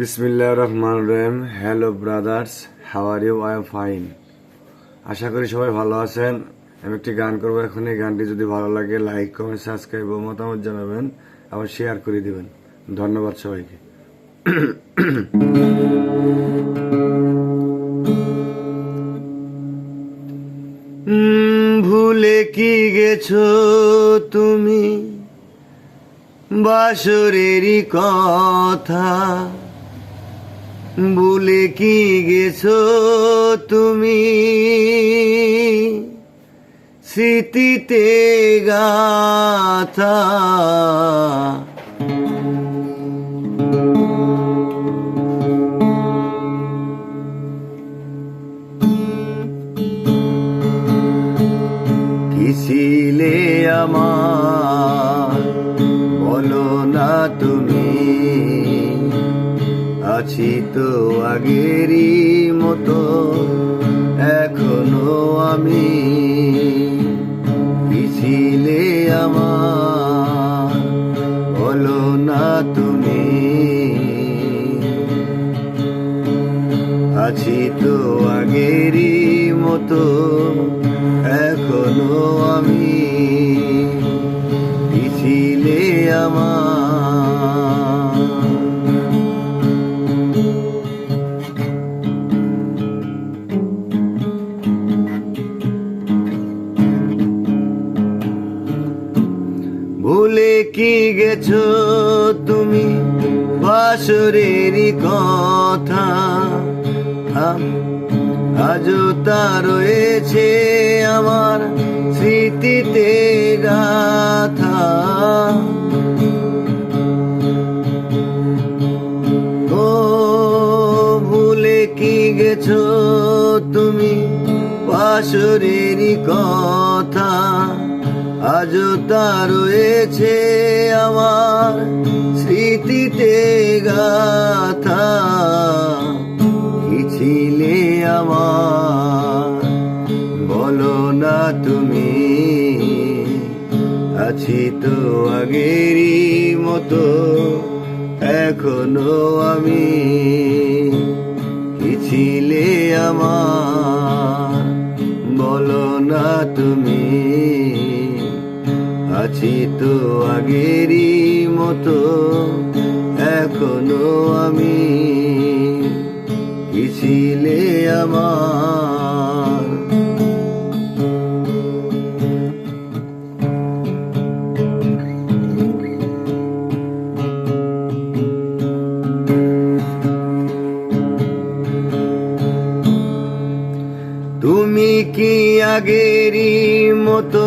বিসমিল্লাহ রহমান রহিম। Hello brothers how are you I am fine আশা করি সবাই ভালো আছেন। আমি একটি গান করব এখন। এই গানটি যদি ভালো লাগে লাইক কমেন্ট সাবস্ক্রাইব ও মতামত জানাবেন। আবার শেয়ার করে দিবেন। ধন্যবাদ সবাইকে। ভুলে কি গেছো তুমি? বাসরেরই কথা। ভুলে কি গেছো তুমি? স্মৃতিতে গাথা। কি ছিলে আমার? বলো না তুমি। আছি তো আগেরই মতো, এখনও আমি পিছিলে আমার, বলো না তুমি। আছি তো আগেরই মতো, এখনও আমি কি ছিলে আমার। ভুলে কি গেছো তুমি? বাসরেরই কথা। আজও তা রয়েছে আমার স্মৃতিতে গাথা। ও ভুলে কি গেছো তুমি? বাসরেরই কথা। আজও তা রয়েছে আমার স্মৃতিতে গাথা। কি ছিলে আমার? বলো না তুমি। আছি তো আগেরই মতো, এখনও আমি। কি ছিলে আমার? বলো না তুমি। আছি তো আগেরই মতো এখনও আমি কি ছিলে আমার? তুমি কি আগেরই মতো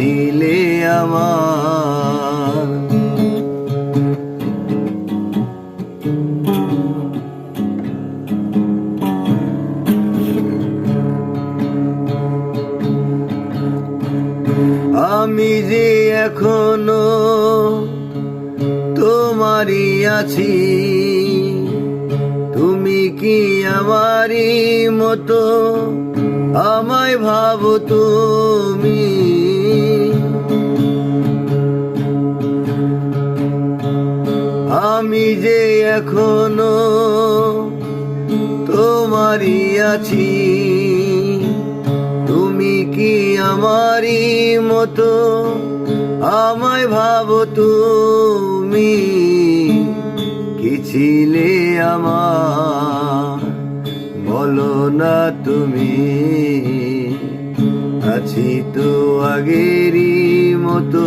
ছিলে আমার। আমি যে এখনও তোমারই আছি তুমি কি আমারই মতো? আমায় ভাবো তুমি আমি যে এখনও তোমারই আছি, তুমি কি আমারই মতো? আমায় ভাবো তুমি কি ছিলে আমার? বলো না তুমি, আছি তো আগেরই মতো।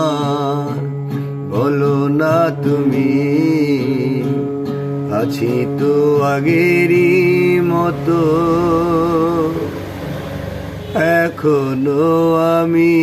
আছি তো আগেরই মতো। এখনও আমি